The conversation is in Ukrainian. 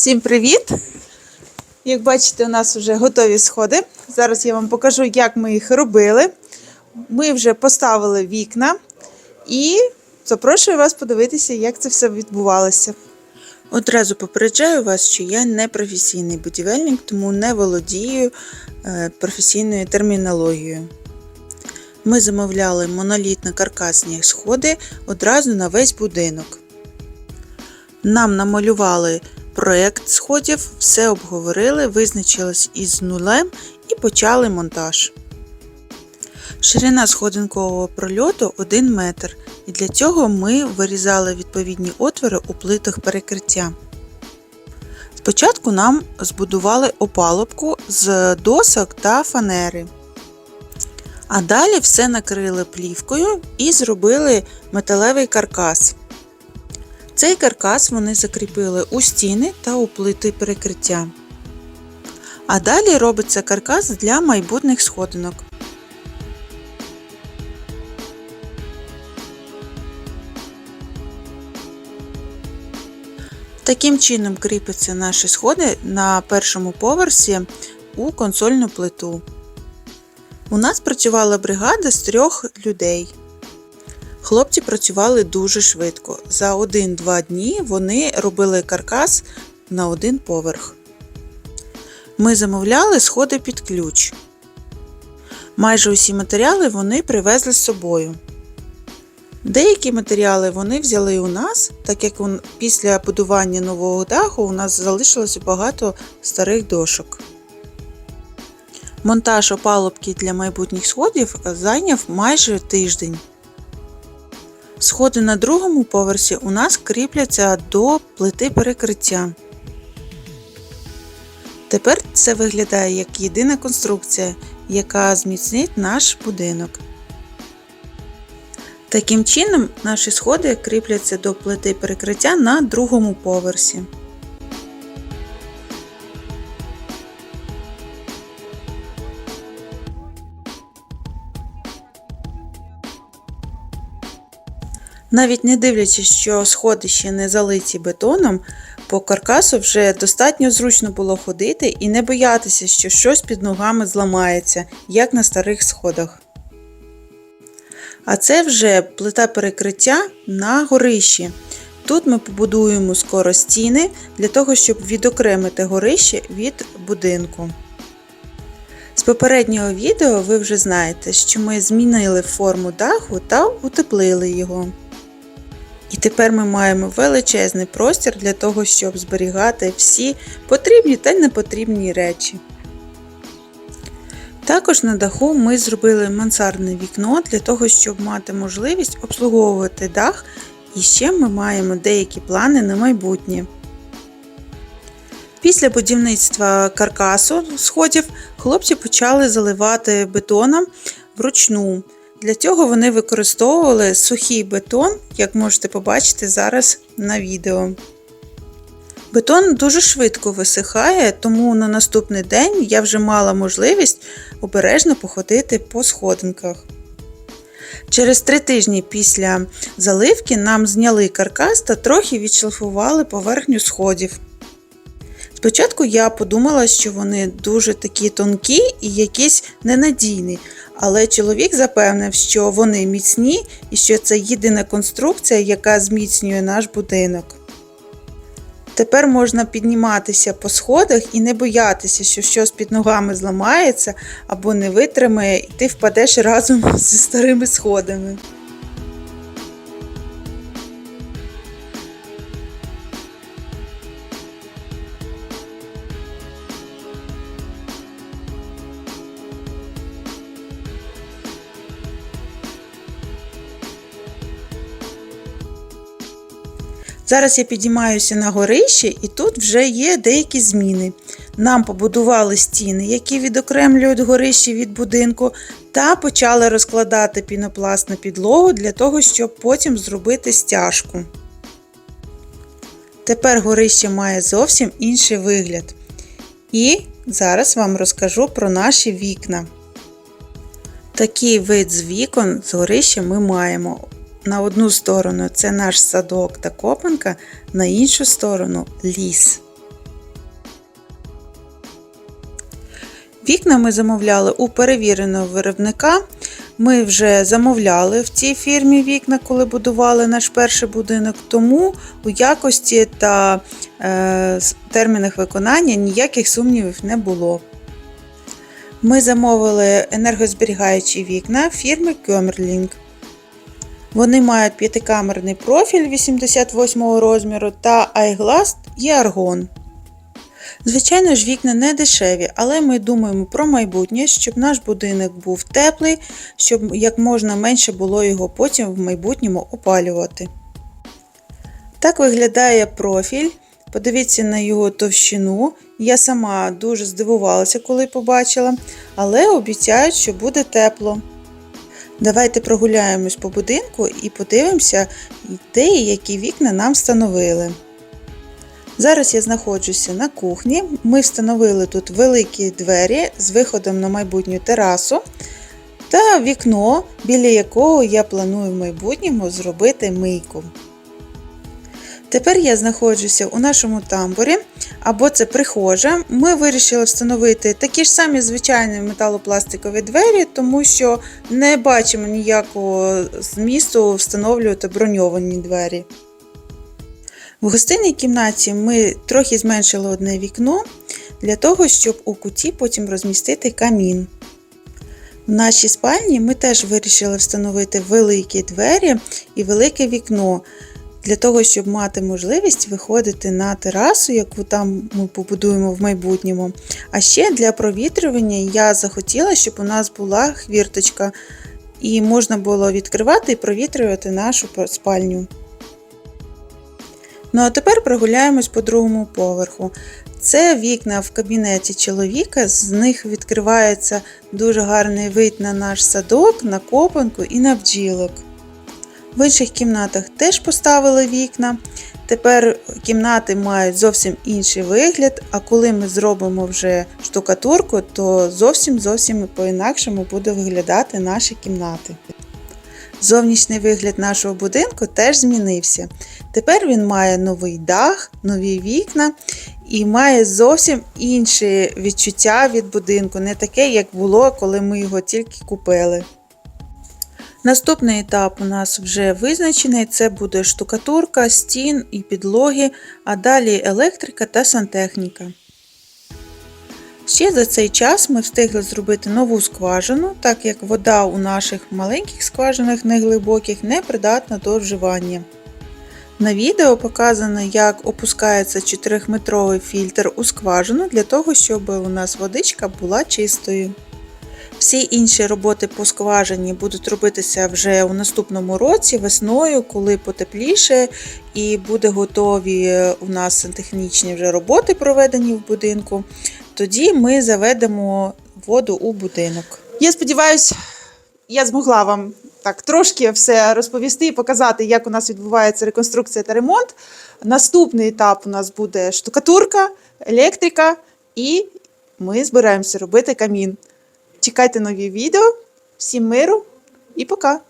Всім привіт! Як бачите, у нас вже готові сходи. Зараз я вам покажу, як ми їх робили. Ми вже поставили вікна і запрошую вас подивитися, як це все відбувалося. Одразу попереджаю вас, що я не професійний будівельник, тому не володію е, професійною термінологією. Ми замовляли монолітно-каркасні сходи одразу на весь будинок. Нам намалювали проєкт сходів, все обговорили, визначились із нулем і почали монтаж. Ширина сходинкового прольоту 1 метр, і для цього ми вирізали відповідні отвори у плитах перекриття. Спочатку нам збудували опалубку з досок та фанери. А далі все накрили плівкою і зробили металевий каркас. Цей каркас вони закріпили у стіни та у плити перекриття. А далі робиться каркас для майбутніх сходинок. Таким чином кріпляться наші сходи на першому поверсі у консольну плиту. У нас працювала бригада з трьох людей. Хлопці працювали дуже швидко. За 1-2 дні вони робили каркас на один поверх. Ми замовляли сходи під ключ. Майже усі матеріали вони привезли з собою. Деякі матеріали вони взяли у нас, так як після будування нового даху у нас залишилося багато старих дошок. Монтаж опалубки для майбутніх сходів зайняв майже тиждень. Сходи на другому поверсі у нас кріпляться до плити перекриття. Тепер це виглядає як єдина конструкція, яка зміцнить наш будинок. Таким чином, наші сходи кріпляться до плити перекриття на другому поверсі. Навіть не дивлячись, що сходи ще не залиті бетоном, по каркасу вже достатньо зручно було ходити і не боятися, що щось під ногами зламається, як на старих сходах. А це вже плита перекриття на горищі. Тут ми побудуємо скоро стіни для того, щоб відокремити горище від будинку. З попереднього відео ви вже знаєте, що ми змінили форму даху та утеплили його. І тепер ми маємо величезний простір для того, щоб зберігати всі потрібні та непотрібні речі. Також на даху ми зробили мансардне вікно для того, щоб мати можливість обслуговувати дах, і ще ми маємо деякі плани на майбутнє. Після будівництва каркасу сходів хлопці почали заливати бетоном вручну. Для цього вони використовували сухий бетон, як можете побачити зараз на відео. Бетон дуже швидко висихає, тому на наступний день я вже мала можливість обережно походити по сходинках. Через три тижні після заливки нам зняли каркас та трохи відшліфували поверхню сходів. Спочатку я подумала, що вони дуже такі тонкі і якісь ненадійні, але чоловік запевнив, що вони міцні і що це єдина конструкція, яка зміцнює наш будинок. Тепер можна підніматися по сходах і не боятися, що щось під ногами зламається або не витримає, і ти впадеш разом зі старими сходами. Зараз я підіймаюся на горище, і тут вже є деякі зміни. Нам побудували стіни, які відокремлюють горище від будинку, та почали розкладати пінопласт на підлогу для того, щоб потім зробити стяжку. Тепер горище має зовсім інший вигляд. І зараз вам розкажу про наші вікна. Такий вид з вікон з горища ми маємо. На одну сторону це наш садок та копанка, на іншу сторону ліс. Вікна ми замовляли у перевіреного виробника. Ми вже замовляли в цій фірмі вікна, коли будували наш перший будинок, тому у якості та е, термінах виконання ніяких сумнівів не було. Ми замовили енергозберігаючі вікна фірми Кьомерлінг. Вони мають п'ятикамерний профіль 88 розміру та iGlass і аргон. Звичайно ж, вікна не дешеві, але ми думаємо про майбутнє, щоб наш будинок був теплий, щоб як можна менше було його потім в майбутньому опалювати. Так виглядає профіль. Подивіться на його товщину. Я сама дуже здивувалася, коли побачила, але обіцяють, що буде тепло. Давайте прогуляємось по будинку і подивимося, де і які вікна нам встановили. Зараз я знаходжуся на кухні. Ми встановили тут великі двері з виходом на майбутню терасу та вікно, біля якого я планую в майбутньому зробити мийку. Тепер я знаходжуся у нашому тамбурі, або це прихожа. Ми вирішили встановити такі ж самі звичайні металопластикові двері, тому що не бачимо ніякого змісту встановлювати броньовані двері. В гостинній кімнаті ми трохи зменшили одне вікно для того, щоб у куті потім розмістити камін. В нашій спальні ми теж вирішили встановити великі двері і велике вікно для того, щоб мати можливість виходити на терасу, яку там ми побудуємо в майбутньому. А ще для провітрювання я захотіла, щоб у нас була хвірточка, і можна було відкривати і провітрювати нашу спальню. Ну а тепер прогуляємось по другому поверху. Це вікна в кабінеті чоловіка, з них відкривається дуже гарний вид на наш садок, на копанку і на бджілок. В інших кімнатах теж поставили вікна. Тепер кімнати мають зовсім інший вигляд, а коли ми зробимо вже штукатурку, то зовсім зовсім по-інакшому буде виглядати наші кімнати. Зовнішній вигляд нашого будинку теж змінився. Тепер він має новий дах, нові вікна і має зовсім інше відчуття від будинку, не таке, як було, коли ми його тільки купили. Наступний етап у нас вже визначений: це буде штукатурка, стін і підлоги, а далі електрика та сантехніка. Ще за цей час ми встигли зробити нову скважину, так як вода у наших маленьких скважинах неглибоких не придатна до вживання. На відео показано, як опускається 4-метровий фільтр у скважину для того, щоб у нас водичка була чистою. Всі інші роботи по скважині будуть робитися вже у наступному році, весною, коли потепліше, і буде готові у нас сантехнічні вже роботи, проведені в будинку. Тоді ми заведемо воду у будинок. Я сподіваюся, я змогла вам так трошки все розповісти і показати, як у нас відбувається реконструкція та ремонт. Наступний етап у нас буде штукатурка, електрика, і ми збираємося робити камін. Чекайте нові відео. Всім миру і пока!